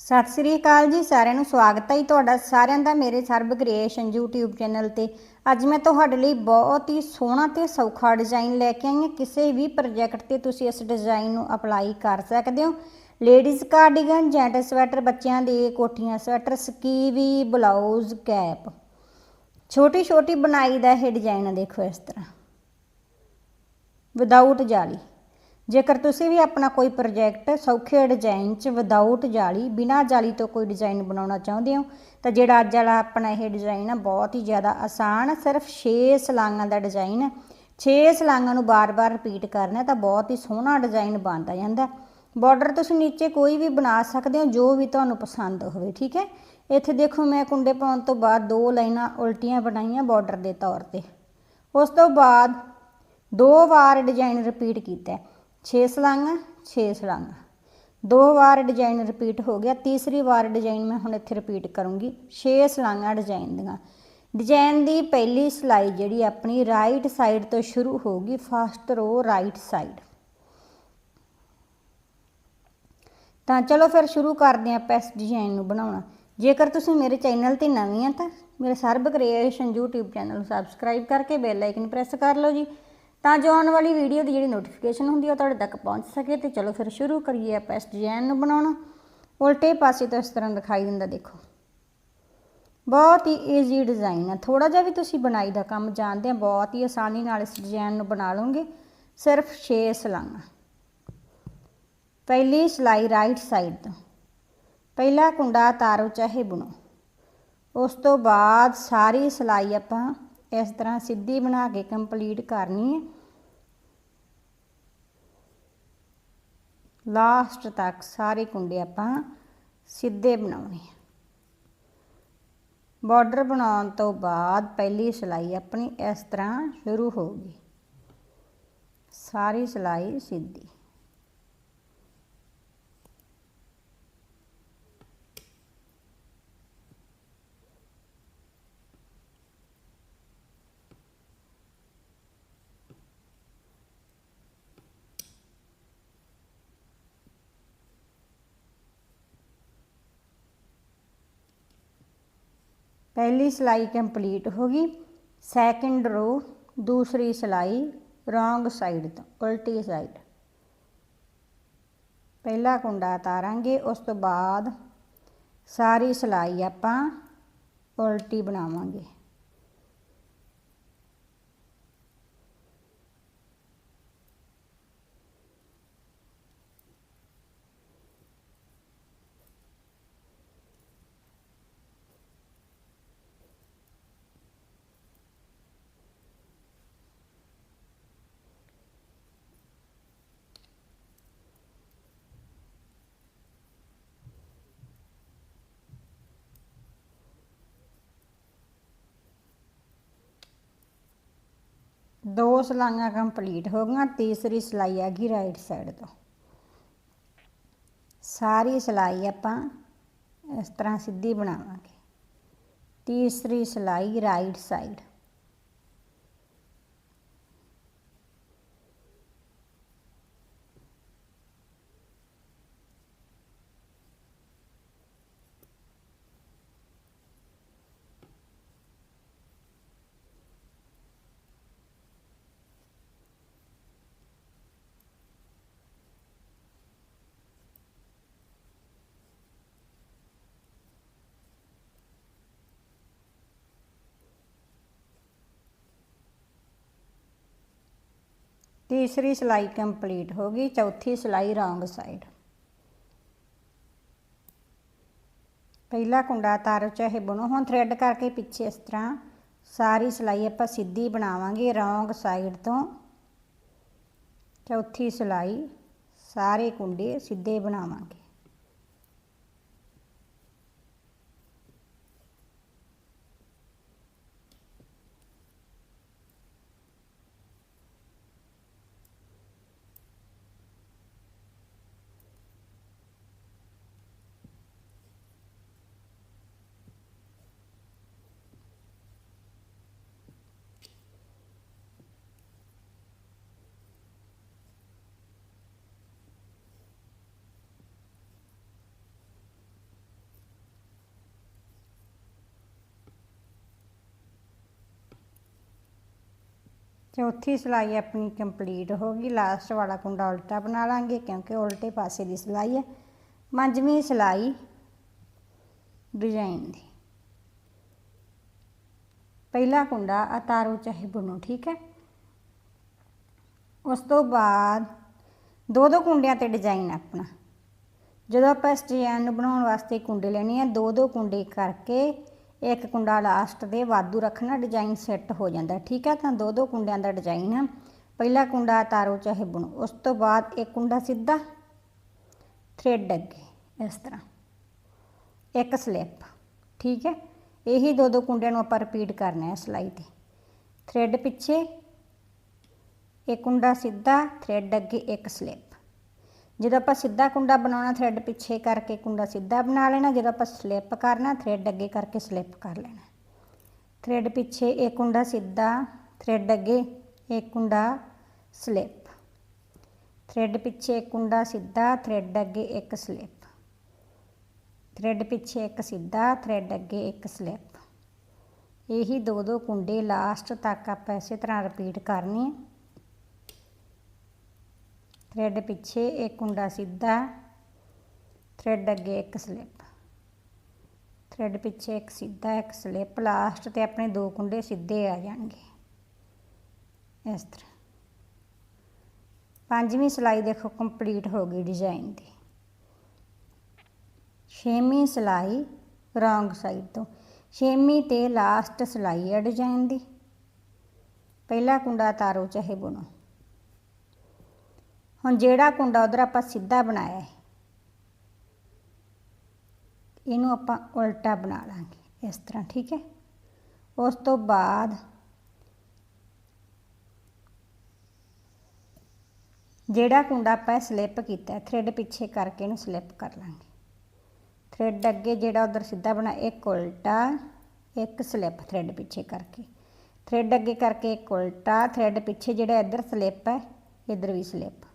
ਸਤਿ ਸ੍ਰੀ ਅਕਾਲ ਜੀ, ਸਾਰਿਆਂ ਨੂੰ ਸਵਾਗਤ ਹੈ ਜੀ ਤੁਹਾਡਾ, ਸਾਰਿਆਂ ਦਾ ਮੇਰੇ ਸਰਬ ਕ੍ਰੀਏਸ਼ਨ YouTube ਚੈਨਲ ਤੇ। ਅੱਜ ਮੈਂ ਤੁਹਾਡੇ ਲਈ ਬਹੁਤ ਹੀ ਸੋਹਣਾ ਤੇ ਸੌਖਾ ਡਿਜ਼ਾਈਨ ਲੈ ਕੇ ਆਈ ਹਾਂ। ਕਿਸੇ ਵੀ ਪ੍ਰੋਜੈਕਟ ਤੇ ਤੁਸੀਂ ਇਸ ਡਿਜ਼ਾਈਨ ਨੂੰ ਅਪਲਾਈ ਕਰ ਸਕਦੇ ਹੋ। ਲੇਡੀਜ਼ ਕਾਰਡੀਗਨ ਜੈਂਟ ਸਵੈਟਰ ਬੱਚਿਆਂ ਦੇ ਕੋਟੀਆਂ ਸਵੈਟਰ ਸਕੀਵੀ ਬਲਾਊਜ਼ ਕੈਪ ਛੋਟੀ ਛੋਟੀ ਬਣਾਈ ਦਾ ਇਹ ਡਿਜ਼ਾਈਨ ਦੇਖੋ ਇਸ ਤਰ੍ਹਾਂ। ਵਿਦਆਊਟ ਜਾਲੀ। ਜੇਕਰ ਤੁਸੀਂ ਵੀ ਆਪਣਾ ਕੋਈ ਪ੍ਰੋਜੈਕਟ ਸੌਖੇ ਡਿਜ਼ਾਈਨ 'ਚ ਵਿਦਆਊਟ ਜਾਲੀ, ਬਿਨਾਂ ਜਾਲੀ ਤੋਂ ਕੋਈ ਡਿਜ਼ਾਈਨ ਬਣਾਉਣਾ ਚਾਹੁੰਦੇ ਹੋ, ਤਾਂ ਜਿਹੜਾ ਅੱਜ ਵਾਲਾ ਆਪਣਾ ਇਹ ਡਿਜ਼ਾਈਨ ਆ, ਬਹੁਤ ਹੀ ਜ਼ਿਆਦਾ ਆਸਾਨ ਸਿਰਫ 6 ਸਲਾਂਗਾਂ ਦਾ ਡਿਜ਼ਾਈਨ ਹੈ 6 ਸਲਾਂਗਾਂ ਨੂੰ ਬਾਰ-ਬਾਰ ਰਿਪੀਟ ਕਰਨਾ ਤਾਂ ਬਹੁਤ ਹੀ ਸੋਹਣਾ ਡਿਜ਼ਾਈਨ ਬਣਦਾ ਜਾਂਦਾ। ਬਾਰਡਰ ਤੁਸੀਂ ਨੀਚੇ ਕੋਈ ਵੀ ਬਣਾ ਸਕਦੇ ਹੋ, ਜੋ ਵੀ ਤੁਹਾਨੂੰ ਪਸੰਦ ਹੋਵੇ, ਠੀਕ ਹੈ? ਇੱਥੇ ਦੇਖੋ ਮੈਂ ਕੁੰਡੇ ਪਾਉਣ ਤੋਂ ਬਾਅਦ ਦੋ ਲਾਈਨਾਂ ਉਲਟੀਆਂ ਬਣਾਈਆਂ ਬਾਰਡਰ ਦੇ ਤੌਰ ਤੇ। ਉਸ ਤੋਂ ਬਾਅਦ ਦੋ ਵਾਰ ਡਿਜ਼ਾਈਨ ਰਿਪੀਟ ਕੀਤਾ। 6 ਸਲਾਂਗਾਂ 6 ਸਲਾਂਗਾਂ ਦੋ ਵਾਰ ਡਿਜ਼ਾਈਨ ਰਿਪੀਟ ਹੋ ਗਿਆ, ਤੀਸਰੀ ਵਾਰ ਡਿਜ਼ਾਈਨ ਮੈਂ ਹੁਣ ਇੱਥੇ ਰਿਪੀਟ ਕਰੂੰਗੀ। 6 ਸਲਾਂਗਾਂ ਡਿਜ਼ਾਈਨ ਦੀਆਂ। ਡਿਜ਼ਾਈਨ ਦੀ ਪਹਿਲੀ ਸਲਾਈ ਜਿਹੜੀ ਆਪਣੀ ਰਾਈਟ ਸਾਈਡ ਤੋਂ ਸ਼ੁਰੂ ਹੋਊਗੀ ਫਸਟ ਰੋ ਰਾਈਟ ਸਾਈਡ ਤਾਂ ਚਲੋ ਫਿਰ ਸ਼ੁਰੂ ਕਰਦੇ ਹਾਂ ਆਪਾਂ ਇਸ ਡਿਜ਼ਾਈਨ ਨੂੰ ਬਣਾਉਣਾ। ਜੇਕਰ ਤੁਸੀਂ ਮੇਰੇ ਚੈਨਲ ਤੇ ਨਵੇਂ ਆ ਤਾਂ ਮੇਰੇ ਸਰਬ ਕ੍ਰੀਏਸ਼ਨ YouTube ਚੈਨਲ ਨੂੰ ਸਬਸਕ੍ਰਾਈਬ ਕਰਕੇ ਬੈਲ ਆਈਕਨ ਪ੍ਰੈਸ ਕਰ ਲਓ ਜੀ। ਤਾਂ ਜੋ ਆਉਣ ਵਾਲੀ ਵੀਡੀਓ ਦੀ ਜਿਹੜੀ ਨੋਟੀਫਿਕੇਸ਼ਨ ਹੁੰਦੀ ਹੈ ਉਹ ਤੁਹਾਡੇ ਤੱਕ ਪਹੁੰਚ ਸਕੇ ਤੇ ਚਲੋ ਫਿਰ ਸ਼ੁਰੂ ਕਰੀਏ ਆਪਾਂ ਇਸ ਡਿਜ਼ਾਈਨ ਨੂੰ ਬਣਾਉਣਾ। ਉਲਟੇ ਪਾਸੇ ਤੋਂ ਇਸ ਤਰ੍ਹਾਂ ਦਿਖਾਈ ਦਿੰਦਾ ਦੇਖੋ। ਬਹੁਤ ਹੀ ਈਜ਼ੀ ਡਿਜ਼ਾਈਨ ਹੈ ਥੋੜਾ ਜਿਹਾ ਵੀ ਤੁਸੀਂ ਬਣਾਈ ਦਾ ਕੰਮ ਜਾਣਦੇ ਆ, ਬਹੁਤ ਹੀ ਆਸਾਨੀ ਨਾਲ ਇਸ ਡਿਜ਼ਾਈਨ ਨੂੰ ਬਣਾ ਲਓਗੇ। ਸਿਰਫ 6 ਸਲਾਈਆਂ। ਪਹਿਲੀ ਸਲਾਈ ਰਾਈਟ ਸਾਈਡ ਤੋਂ। ਪਹਿਲਾ ਕੁੰਡਾ ਤਾਰੋ ਚਾਹੇ ਬੁਣੋ। ਉਸ ਤੋਂ ਬਾਅਦ ਸਾਰੀ ਸਲਾਈ ਆਪਾਂ ਇਸ ਤਰ੍ਹਾਂ ਸਿੱਧੀ ਬਣਾ ਕੇ ਕੰਪਲੀਟ ਕਰਨੀ ਹੈ। ਲਾਸਟ ਤੱਕ ਸਾਰੇ ਕੁੰਡੇ ਆਪਾਂ ਸਿੱਧੇ ਬਣਾਉਣੇ ਆ। ਬਾਰਡਰ ਬਣਾਉਣ ਤੋਂ ਬਾਅਦ ਪਹਿਲੀ ਸਿਲਾਈ ਆਪਣੀ ਇਸ ਤਰ੍ਹਾਂ ਸ਼ੁਰੂ ਹੋਊਗੀ ਸਾਰੀ ਸਿਲਾਈ ਸਿੱਧੀ। ਪਹਿਲੀ ਸਿਲਾਈ ਕੰਪਲੀਟ ਹੋ ਗਈ, ਸੈਕਿੰਡ ਰੋ, ਦੂਸਰੀ ਸਿਲਾਈ, ਰੋਂਗ ਸਾਈਡ ਤੋਂ, ਉਲਟੀ ਸਾਈਡ। ਪਹਿਲਾ ਕੁੰਡਾ ਤਾਰਾਂਗੇ ਉਸ ਤੋਂ ਬਾਅਦ ਸਾਰੀ ਸਿਲਾਈ ਆਪਾਂ ਉਲਟੀ ਬਣਾਵਾਂਗੇ। ਦੋ ਸਲਾਈਆਂ ਕੰਪਲੀਟ ਹੋ ਗਈਆਂ, ਤੀਸਰੀ ਸਲਾਈ ਆ ਗਈ ਰਾਈਟ ਸਾਈਡ ਤੋਂ। ਸਾਰੀ ਸਲਾਈ ਆਪਾਂ ਇਸ ਤਰ੍ਹਾਂ ਸਿੱਧੀ ਬਣਾਵਾਂਗੇ। ਤੀਸਰੀ ਸਲਾਈ ਰਾਈਟ ਸਾਈਡ ਤੀਸਰੀ ਸਿਲਾਈ ਕੰਪਲੀਟ ਹੋ ਗਈ, ਚੌਥੀ ਸਿਲਾਈ ਰੌਂਗ ਸਾਈਡ। ਪਹਿਲਾ ਕੁੰਡਾ ਤਾਰੋ ਚਾਹੇ ਬਣੋ, ਹੁਣ ਥ੍ਰੈਡ ਕਰਕੇ ਪਿੱਛੇ ਇਸ ਤਰ੍ਹਾਂ ਸਾਰੀ ਸਿਲਾਈ ਆਪਾਂ ਸਿੱਧੀ ਬਣਾਵਾਂਗੇ ਰੌਂਗ ਸਾਈਡ ਤੋਂ। ਚੌਥੀ ਸਿਲਾਈ, ਸਾਰੇ ਕੁੰਡੇ ਸਿੱਧੇ ਬਣਾਵਾਂਗੇ। ਚੌਥੀ ਸਿਲਾਈ ਆਪਣੀ ਕੰਪਲੀਟ ਹੋ ਗਈ। ਲਾਸਟ ਵਾਲਾ ਕੁੰਡਾ ਉਲਟਾ ਬਣਾ ਲਾਂਗੇ ਕਿਉਂਕਿ ਉਲਟੇ ਪਾਸੇ ਦੀ ਸਿਲਾਈ ਹੈ। ਪੰਜਵੀਂ ਸਿਲਾਈ ਡਿਜ਼ਾਈਨ ਦੀ। ਪਹਿਲਾ ਕੁੰਡਾ ਉਤਾਰੋ ਚਾਹੇ ਬੁਣੋ, ਠੀਕ ਹੈ? ਉਸ ਤੋਂ ਬਾਅਦ ਦੋ ਦੋ ਕੁੰਡਿਆਂ ਤੇ ਡਿਜ਼ਾਈਨ ਆਪਣਾ। ਜਦੋਂ ਆਪਾਂ ਇਸ ਡਿਜ਼ਾਈਨ ਨੂੰ ਬਣਾਉਣ ਵਾਸਤੇ ਕੁੰਡੇ ਲੈਣੇ ਆ, ਦੋ ਦੋ ਕੁੰਡੇ ਕਰਕੇ ਇੱਕ ਕੁੰਡਾ ਲਾਸਟ ਦੇ ਵਾਧੂ ਰੱਖਣਾ ਡਿਜ਼ਾਈਨ ਸੈੱਟ ਹੋ ਜਾਂਦਾ। ਠੀਕ ਹੈ ਤਾਂ ਦੋ ਦੋ ਕੁੰਡਿਆਂ ਦਾ ਡਿਜ਼ਾਈਨ ਆ। ਪਹਿਲਾ ਕੁੰਡਾ ਤਾਰੋ ਚਾਹੇ ਬੁਣੋ, ਉਸ ਤੋਂ ਬਾਅਦ ਇੱਕ ਕੁੰਡਾ ਸਿੱਧਾ ਥ੍ਰੈਡ ਅੱਗੇ, ਇਸ ਤਰ੍ਹਾਂ। ਇੱਕ ਸਲਿੱਪ ਠੀਕ ਹੈ ਇਹੀ ਦੋ ਦੋ ਕੁੰਡਿਆਂ ਨੂੰ ਆਪਾਂ ਰਿਪੀਟ ਕਰਨਾ ਹੈ ਸਿਲਾਈ ਤੇ। ਥ੍ਰੈਡ ਪਿੱਛੇ, ਇੱਕ ਕੁੰਡਾ ਸਿੱਧਾ ਥ੍ਰੈਡ ਅੱਗੇ, ਇੱਕ ਸਲਿੱਪ ਜਦੋਂ ਆਪਾਂ ਸਿੱਧਾ ਕੁੰਡਾ ਬਣਾਉਣਾ ਥ੍ਰੈਡ ਪਿੱਛੇ ਕਰਕੇ ਕੁੰਡਾ ਸਿੱਧਾ ਬਣਾ ਲੈਣਾ, ਜਦੋਂ ਆਪਾਂ ਸਲਿੱਪ ਕਰਨਾ ਥ੍ਰੈਡ ਅੱਗੇ ਕਰਕੇ ਸਲਿੱਪ ਕਰ ਲੈਣਾ। ਥ੍ਰੈਡ ਪਿੱਛੇ ਇੱਕ ਕੁੰਡਾ ਸਿੱਧਾ ਥ੍ਰੈਡ ਅੱਗੇ ਇੱਕ ਕੁੰਡਾ ਸਲਿੱਪ ਥ੍ਰੈਡ ਪਿੱਛੇ ਇੱਕ ਕੁੰਡਾ ਸਿੱਧਾ ਥ੍ਰੈਡ ਅੱਗੇ ਇੱਕ ਸਲਿੱਪ ਥ੍ਰੈਡ ਪਿੱਛੇ ਇੱਕ ਸਿੱਧਾ ਥ੍ਰੈਡ ਅੱਗੇ ਇੱਕ ਸਲਿੱਪ ਇਹੀ ਦੋ ਦੋ ਕੁੰਡੇ ਲਾਸਟ ਤੱਕ ਆਪਾਂ ਇਸੇ ਤਰ੍ਹਾਂ ਰਿਪੀਟ ਕਰਨੀ ਆ। ਥ੍ਰੈਡ ਪਿੱਛੇ ਇੱਕ ਕੁੰਡਾ ਸਿੱਧਾ, ਥ੍ਰੈਡ ਅੱਗੇ ਇੱਕ ਸਲਿੱਪ। ਥ੍ਰੈਡ ਪਿੱਛੇ ਇੱਕ ਸਿੱਧਾ, ਇੱਕ ਸਲਿੱਪ। ਲਾਸਟ ਤੇ ਆਪਣੇ ਦੋ ਕੁੰਡੇ ਸਿੱਧੇ ਆ ਜਾਣਗੇ। ਇਸ ਤਰ੍ਹਾਂ। ਪੰਜਵੀਂ ਸਿਲਾਈ ਦੇਖੋ ਕੰਪਲੀਟ ਹੋ ਗਈ ਡਿਜ਼ਾਈਨ ਦੀ। ਛੇਵੀਂ ਸਿਲਾਈ ਰੋਂਗ ਸਾਈਡ ਤੋਂ। ਛੇਵੀਂ ਤੇ ਲਾਸਟ ਸਿਲਾਈ ਹੈ ਡਿਜ਼ਾਈਨ ਦੀ। ਪਹਿਲਾ ਕੁੰਡਾ ਤਾਰੋ ਚਾਹੇ ਬੁਣੋ। ਹੁਣ ਜਿਹੜਾ ਕੁੰਡਾ ਉਧਰ ਆਪਾਂ ਸਿੱਧਾ ਬਣਾਇਆ ਹੈ, ਇਹਨੂੰ ਆਪਾਂ ਉਲਟਾ ਬਣਾ ਲਾਂਗੇ ਇਸ ਤਰ੍ਹਾਂ, ਠੀਕ ਹੈ? ਉਸ ਤੋਂ ਬਾਅਦ ਜਿਹੜਾ ਕੁੰਡਾ ਆਪਾਂ ਸਲਿੱਪ ਕੀਤਾ ਥ੍ਰੈਡ ਪਿੱਛੇ ਕਰਕੇ ਇਹਨੂੰ ਸਲਿੱਪ ਕਰ ਲਾਂਗੇ। ਥ੍ਰੈਡ ਅੱਗੇ ਜਿਹੜਾ ਉਧਰ ਸਿੱਧਾ ਬਣਾ, ਇੱਕ ਉਲਟਾ, ਇੱਕ ਸਲਿੱਪ ਥ੍ਰੈਡ ਪਿੱਛੇ ਕਰਕੇ। ਥ੍ਰੈਡ ਅੱਗੇ ਕਰਕੇ ਇੱਕ ਉਲਟਾ ਥ੍ਰੈਡ ਪਿੱਛੇ ਜਿਹੜਾ ਇੱਧਰ ਸਲਿੱਪ ਹੈ, ਇੱਧਰ ਵੀ ਸਲਿੱਪ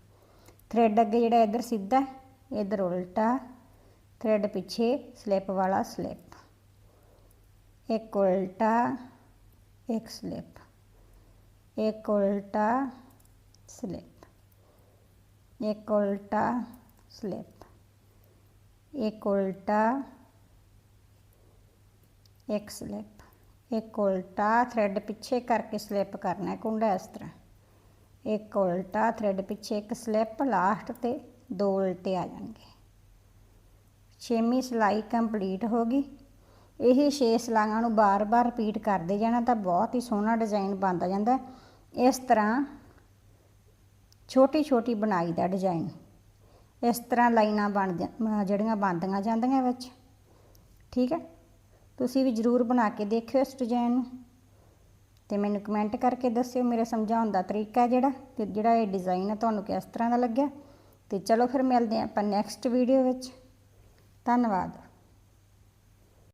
ਥਰੈਡ ਅੱਗੇ ਜਿਹੜਾ ਇੱਧਰ ਸਿੱਧਾ ਇੱਧਰ ਉਲਟਾ ਥ੍ਰੈਡ ਪਿੱਛੇ ਸਲਿੱਪ ਵਾਲਾ ਸਲਿੱਪ ਇੱਕ ਉਲਟਾ, ਇੱਕ ਸਲਿੱਪ ਇੱਕ ਉਲਟਾ ਸਲਿੱਪ ਇੱਕ ਉਲਟਾ ਸਲਿੱਪ ਇੱਕ ਉਲਟਾ, ਇੱਕ ਸਲਿੱਪ ਇੱਕ ਉਲਟਾ ਥਰੈਡ ਪਿੱਛੇ ਕਰਕੇ ਸਲਿੱਪ ਕਰਨਾ ਕੁੰਡਾ ਇਸ ਤਰ੍ਹਾਂ। ਇੱਕ ਉਲਟਾ ਥ੍ਰੈਡ ਪਿੱਛੇ ਇੱਕ ਸਲਿੱਪ ਲਾਸਟ ਤੇ ਦੋ ਉਲਟੇ ਆ ਜਾਣਗੇ। ਛੇਵੀਂ ਸਿਲਾਈ ਕੰਪਲੀਟ ਹੋ ਗਈ। ਇਹ ਛੇ ਸਲਾਈਆਂ ਨੂੰ ਬਾਰ-ਬਾਰ ਰਿਪੀਟ ਕਰਦੇ ਜਾਣਾ ਤਾਂ ਬਹੁਤ ਹੀ ਸੋਹਣਾ ਡਿਜ਼ਾਈਨ ਬਣਦਾ ਜਾਂਦਾ। ਇਸ ਤਰ੍ਹਾਂ ਛੋਟੀ ਛੋਟੀ ਬਣਾਈ ਦਾ ਡਿਜ਼ਾਈਨ ਇਸ ਤਰ੍ਹਾਂ ਲਾਈਨਾਂ ਬਣ ਜਾ- ਜਿਹੜੀਆਂ ਬਣਦੀਆਂ ਜਾਂਦੀਆਂ ਵਿੱਚ। ਠੀਕ ਹੈ? ਤੁਸੀਂ ਵੀ ਜ਼ਰੂਰ ਬਣਾ ਕੇ ਦੇਖਿਓ ਇਸ ਡਿਜ਼ਾਈਨ ਨੂੰ। ਤੇ ਮੈਨੂੰ ਕਮੈਂਟ ਕਰਕੇ ਦੱਸਿਓ ਮੇਰਾ ਸਮਝਾਉਣ ਦਾ ਤਰੀਕਾ ਜਿਹੜਾ, ਤੇ ਜਿਹੜਾ ਇਹ ਡਿਜ਼ਾਈਨ ਹੈ ਤੁਹਾਨੂੰ ਕਿਸ ਤਰ੍ਹਾਂ ਦਾ ਲੱਗਿਆ। ਤੇ ਚਲੋ ਫਿਰ ਮਿਲਦੇ ਹਾਂ ਆਪਾਂ ਨੈਕਸਟ ਵੀਡੀਓ ਵਿੱਚ। ਧੰਨਵਾਦ।